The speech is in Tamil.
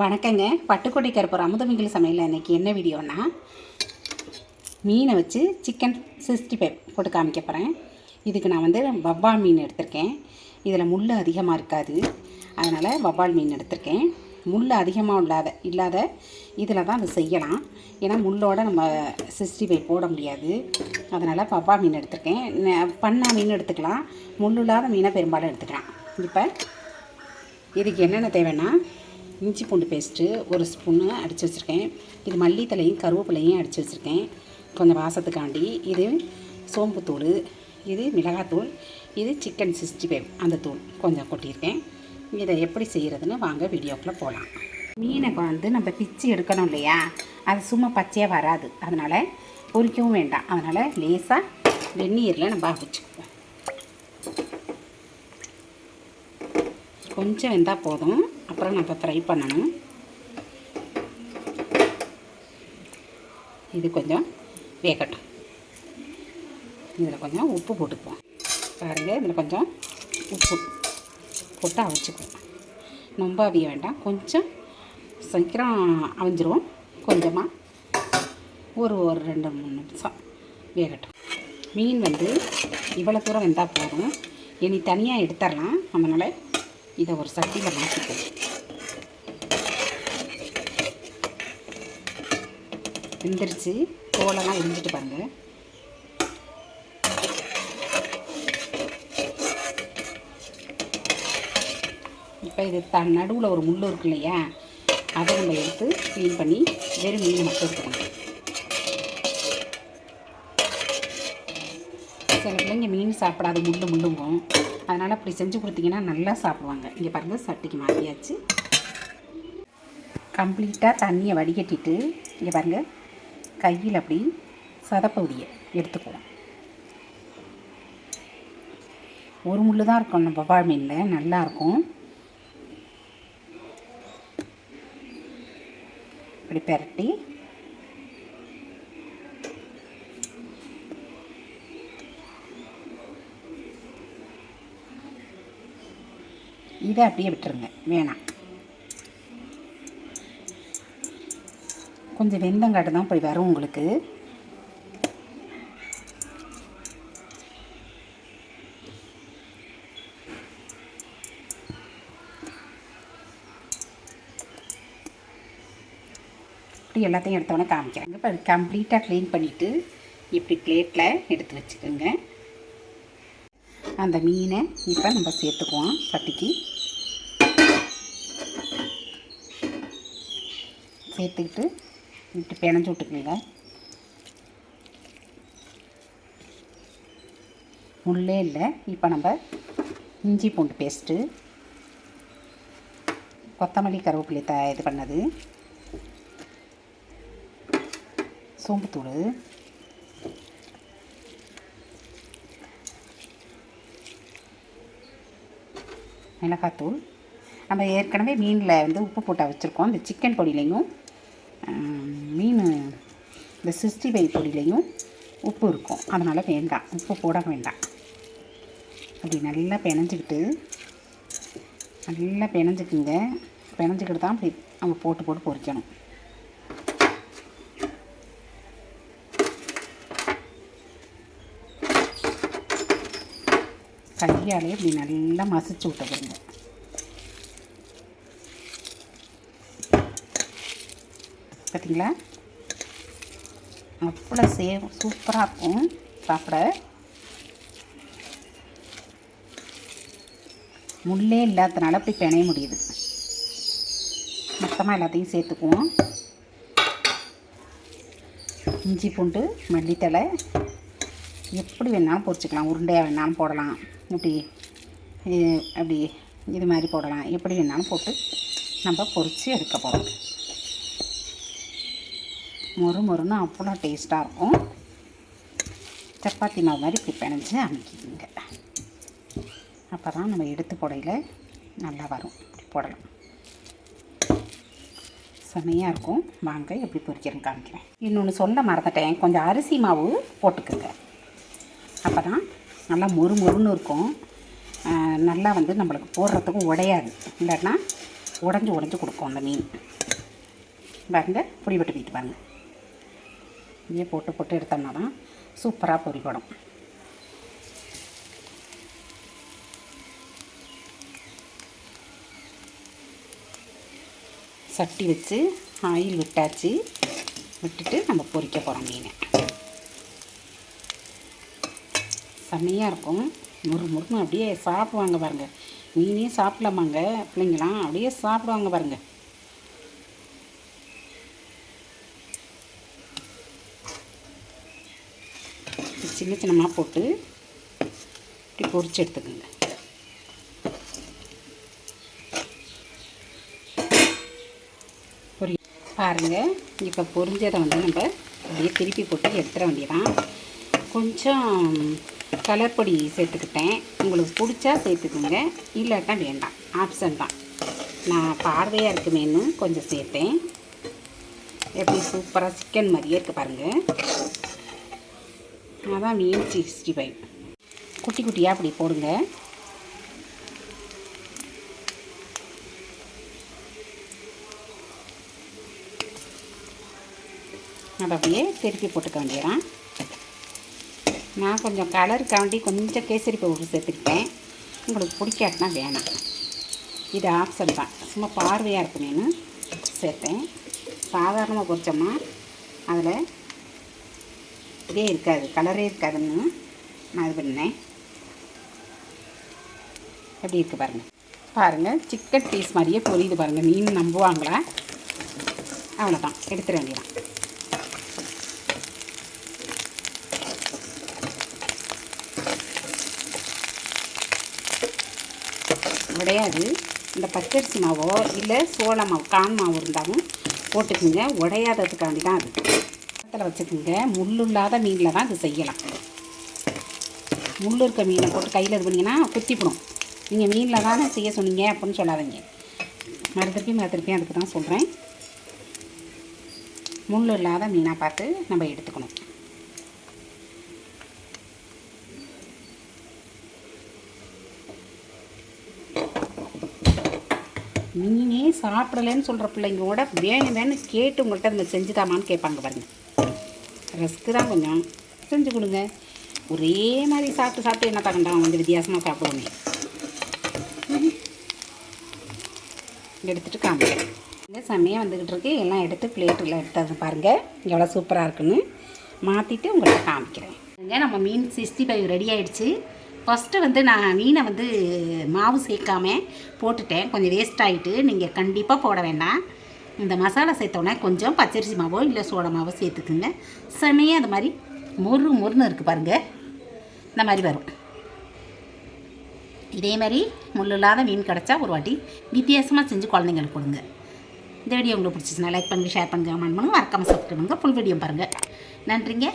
வணக்கங்க. பட்டுக்கோட்டை கருப்பூர் அமுதமிகில் சமையலில் இன்றைக்கி என்ன வீடியோனா மீனை வச்சு சிக்கன் சிக்ஸ்டி ஃபைவ் போட்டு காமிக்க போகிறேன் இதுக்கு நான் வந்து வவ்வால் மீன் எடுத்திருக்கேன். இதில் முள் அதிகமாக இருக்காது. அதனால் வவ்வால் மீன் எடுத்திருக்கேன். முள் அதிகமாக இல்லாத இல்லாத இதில் தான் அதை செய்யலாம். ஏன்னா முள்ளோட நம்ம சிக்ஸ்டி ஃபைவ் போட முடியாது. அதனால் வவ்வால் மீன் எடுத்திருக்கேன். பண்ணா மீன் எடுத்துக்கலாம். முள் இல்லாத மீனை பெரும்பாலும் எடுத்துக்கலாம். இப்போ இதுக்கு என்னென்ன தேவைன்னா இஞ்சி பூண்டு பேஸ்ட்டு ஒரு ஸ்பூன்னு அடித்து வச்சுருக்கேன். இது மல்லித்தலையும் கருவேப்பிலையும் அடித்து வச்சுருக்கேன். கொஞ்சம் வாசத்துக்காண்டி இது சோம்புத்தூள் இது மிளகாத்தூள் இது சிக்கன் சிக்ஸ்டி ஃபைவ் அந்த தூள் கொஞ்சம் கொட்டியிருக்கேன். இதை எப்படி செய்கிறதுன்னு வாங்க வீடியோக்குள்ளே போகலாம் மீனை வந்து நம்ம பிச்சு எடுக்கணும் இல்லையா? அது சும்மா பச்சையாக வராது. அதனால் பொரிக்கவும் வேண்டாம். அதனால் லேசாக வெந்நீரில் நம்ம அவிச்சுக்குவோம் கொஞ்சம் வெந்தால் போதும். அப்புறம் நம்ம ஃப்ரை பண்ணணும். இது கொஞ்சம் வேகட்டும். இதில் கொஞ்சம் உப்பு போட்டுக்குவோம். பாருங்கள் இதில் கொஞ்சம் உப்பு போட்டு அவிச்சுக்குவோம். ரொம்ப அவிய வேண்டாம். கொஞ்சம் சீக்கிரம் அவிஞ்சிரும். கொஞ்சமாக ஒரு ஒரு ரெண்டு மூணு நிமிஷம் வேகட்டும். மீன் வந்து இவ்வளோ தூரம் வெந்தால் போதும். இனி தனியாக எடுத்துடலாம். அதனால் இதை ஒரு சட்டியில் மாற்றிக்குவோம் வெந்துருச்சு. தோலெல்லாம் எரிஞ்சிட்டு பாருங்க. இப்போ இது த நடுவில் ஒரு முள் இருக்கு இல்லையா? அதை நம்ம எடுத்து க்ளீன் பண்ணி வெறும் மீன் மட்டும் எடுத்துக்கணும். சில பிள்ளைங்க மீன் சாப்பிடாது முள்ளு முள்ளுங்கும் அதனால் அப்படி செஞ்சு கொடுத்தீங்கன்னா நல்லா சாப்பிடுவாங்க. இங்கே பாருங்கள் சட்டிக்கு மாற்றியாச்சு கம்ப்ளீட்டாக தண்ணியை வடிகட்டிட்டு இங்கே பாருங்கள் கையில் அப்படி சதப்பகுதியை எடுத்துக்குவோம். ஒரு முள்ளு தான் இருக்கும் நம்ம வவ்வாள் மீனில். நல்லாயிருக்கும் இப்படி பெரட்டி இதை அப்படியே விட்டுருங்க. வேணாம். கொஞ்சம் வெந்தங்காட்டு தான் போய் வரும் உங்களுக்கு. இப்படி எல்லாத்தையும் எடுத்தோடனே காமிக்கிறாங்க இப்போ கம்ப்ளீட்டாக க்ளீன் பண்ணிவிட்டு இப்படி பிளேட்டில் எடுத்து வச்சுக்கோங்க. அந்த மீனை இப்போ நம்ம சேர்த்துக்குவோம் சட்டிக்கு. சேர்த்துக்கிட்டு விட்டு பிணைஞ்சு விட்டுக்குங்க. முள்ளே இல்லை. இப்போ நம்ம இஞ்சி பூண்டு பேஸ்ட்டு கொத்தமல்லி கருவேப்பிலை த இது பண்ணது சோம்புத்தூள் மிளகாத்தூள். நம்ம ஏற்கனவே மீனில் வந்து உப்பு போட்டு வச்சுருக்கோம். இந்த சிக்கன் பொடியிலையும் இந்த சிக்ஸ்டி ஃபைவ் பொடியிலையும் உப்பு இருக்கும். அதனால் வேண்டாம். உப்பு போட வேண்டாம். அப்படி நல்லா பிணைஞ்சிக்கிட்டு நல்லா பிணைஞ்சிக்குங்க. பிணைஞ்சிக்கிட்டு தான் அப்படி நம்ம போட்டு போட்டு பொரிக்கணும் கையாலே இப்படி நல்லா மசிச்சு விட்டுக்கிறோங்க பார்த்தீங்களா அவ்வளோ சே சூப்பராக இருக்கும். சாப்பிட. முள்ளே இல்லாதனால அப்படி பிணைய முடியுது. மொத்தமாக எல்லாத்தையும் சேர்த்துக்குவோம். இஞ்சி பூண்டு மல்லித்தழை. எப்படி வேணாலும் பொரிச்சிக்கலாம். உருண்டையாக வேணாலும் போடலாம். இப்படி இது- அப்படி இது மாதிரி போடலாம். எப்படி வேணாலும் போட்டு நம்ம பொரித்து எடுக்க போகிறோம் மொறு மொறுன்னு அவ்வளோ டேஸ்ட்டாக இருக்கும். சப்பாத்தி மாவு மாதிரி இப்படி பிணைஞ்சு அமைக்கிங்க அப்போ தான் நம்ம எடுத்து புடையில் நல்லா வரும். இப்படி போடலாம். செமையாக இருக்கும். வாங்க எப்படி பொரிக்கிறேன்னு காமிக்கிறேன். இன்னொன்று சொல்ல மறந்துட்டேன். கொஞ்சம் அரிசி மாவு போட்டுக்குங்க. அப்போ தான் நல்லா மொறு மொறுன்னு இருக்கும். நல்லா வந்து நம்மளுக்கு போடுறதுக்கும் உடையாது. இல்லைன்னா உடஞ்சி உடஞ்சி கொடுக்கும் அந்த மீன். பாருங்க பொடி வீட்டு வாங்க இப்படியே போட்டு போட்டு எடுத்தோம்னா தான் சூப்பராக பொரிப்படும் சட்டி வச்சு ஆயில் விட்டாச்சு. விட்டுட்டு நம்ம பொரிக்க போகிறோம் மீனை. செம்மையாக இருக்கும். முறு முறுன்னு அப்படியே சாப்பிடுவாங்க பாருங்கள் மீனே சாப்பிடலாமாங்க? பிள்ளைங்களாம் அப்படியே சாப்பிடுவாங்க பாருங்கள் சின்ன சின்னமாக போட்டு இப்படி பொறிச்சு எடுத்துக்கோங்க. பொரி பாருங்கள் இப்போ பொரிஞ்சதை வந்து நம்ம அப்படியே திருப்பி போட்டு எடுத்துட வேண்டியதான் கொஞ்சம் கலர் பொடி சேர்த்துக்கிட்டேன். உங்களுக்கு பிடிச்சா சேர்த்துக்குங்க இல்லாட்டா வேண்டாம். ஆப்ஷன் தான். நான் பார்வையாக இருக்குமேன்னு கொஞ்சம் சேர்த்தேன். எப்படி சூப்பராக சிக்கன் மாதிரியே இருக்குது பாருங்கள் அதான் மீன் சிக்ஸ்டி ஃபைவ். குட்டி குட்டியாக அப்படி போடுங்க. அதை அப்படியே திருப்பி போட்டுக்க வேண்டியதான் நான் கொஞ்சம் கலருக்காண்டி கொஞ்சம் கேசரி பவுடர் சேர்த்துக்கிட்டேன். உங்களுக்கு பிடிக்காட்டினா வேணாம். இது ஆப்ஷன் தான். சும்மா பார்வையாக இருக்குமேனு சேர்த்தேன். சாதாரணமாக பொரிச்சோம்னா அதில் இதே இருக்காது கலரே இருக்காதுன்னு நான் இது பண்ணேன் எப்படி இருக்குது பாருங்கள் பாருங்கள் சிக்கன் பீஸ் மாதிரியே பொரியுது பாருங்கள் மீன் நம்புவாங்களா? அவ்வளோதான் எடுத்துட வேண்டியதான் உடையாது. இந்த பச்சரிசி மாவோ இல்லை சோள மாவு கான் மாவு இருந்தாலும் போட்டுக்கோங்க. உடையாததுக்காண்டி தான் அது. பக்கத்தில் வச்சுக்கோங்க. முள் இல்லாத மீனில் தான் இது செய்யலாம். முள் இருக்க மீனை போட்டு கையில் இது பண்ணிங்கன்னா குத்திப்பிடும். நீங்கள் மீனில் தானே செய்ய சொன்னீங்க அப்படின்னு சொல்லாதீங்க. மறுதிருப்பி மறுதிருப்பி அதுக்கு தான் சொல்கிறேன் முள் இல்லாத மீனாக பார்த்து நம்ம எடுத்துக்கணும். மீனே சாப்பிடலன்னு சொல்கிற பிள்ளைங்களோட வேணும் வேணும் கேட்டு உங்கள்கிட்ட இந்த செஞ்சுதாமான்னு கேட்பாங்க பாருங்கள் ரிஸ்க்கு தான் கொஞ்சம் செஞ்சு கொடுங்க. ஒரே மாதிரி சாப்பிட்டு சாப்பிட்டு என்ன தகண்டான் கொஞ்சம் வித்தியாசமாக சாப்பிடுவோமே. எடுத்துகிட்டு காமிக்கிறேன் இந்த செம்மையாக வந்துக்கிட்டு இருக்கு. எல்லாம் எடுத்து பிளேட்டில் எடுத்தது பாருங்கள் எவ்வளோ சூப்பராக இருக்குன்னு. மாற்றிட்டு உங்கள்கிட்ட காமிக்கிறேன். இங்க நம்ம மீன் சிக்ஸ்டி ஃபைவ் ரெடி ஆகிடுச்சு ஃபஸ்ட்டு வந்து நான் மீனை வந்து மாவு சேர்க்காம போட்டுட்டேன். கொஞ்சம் வேஸ்ட் ஆகிட்டு நீங்கள் கண்டிப்பாக போட வேண்டாம். இந்த மசாலா சேர்த்தோன்னே கொஞ்சம் பச்சரிசி மாவோ இல்லை சோடமாவோ சேர்த்துக்குங்க. செமையாக அது மாதிரி மொறு மொறுன்னு இருக்குது பாருங்கள் இந்த மாதிரி வரும். இதே மாதிரி முள் இல்லாத மீன் கிடச்சா ஒரு வாட்டி வித்தியாசமாக செஞ்சு குழந்தைங்களுக்கு கொடுங்க. இந்த வீடியோ உங்களுக்கு பிடிச்சிச்சுன்னா லைக் பண்ணுங்கள் ஷேர் பண்ணுங்கள் கமெண்ட் பண்ணுங்கள் மறக்காமல் சப்ஸ்கிரைப் பண்ணுங்கள் ஃபுல் வீடியோ பாருங்கள் நன்றிங்க.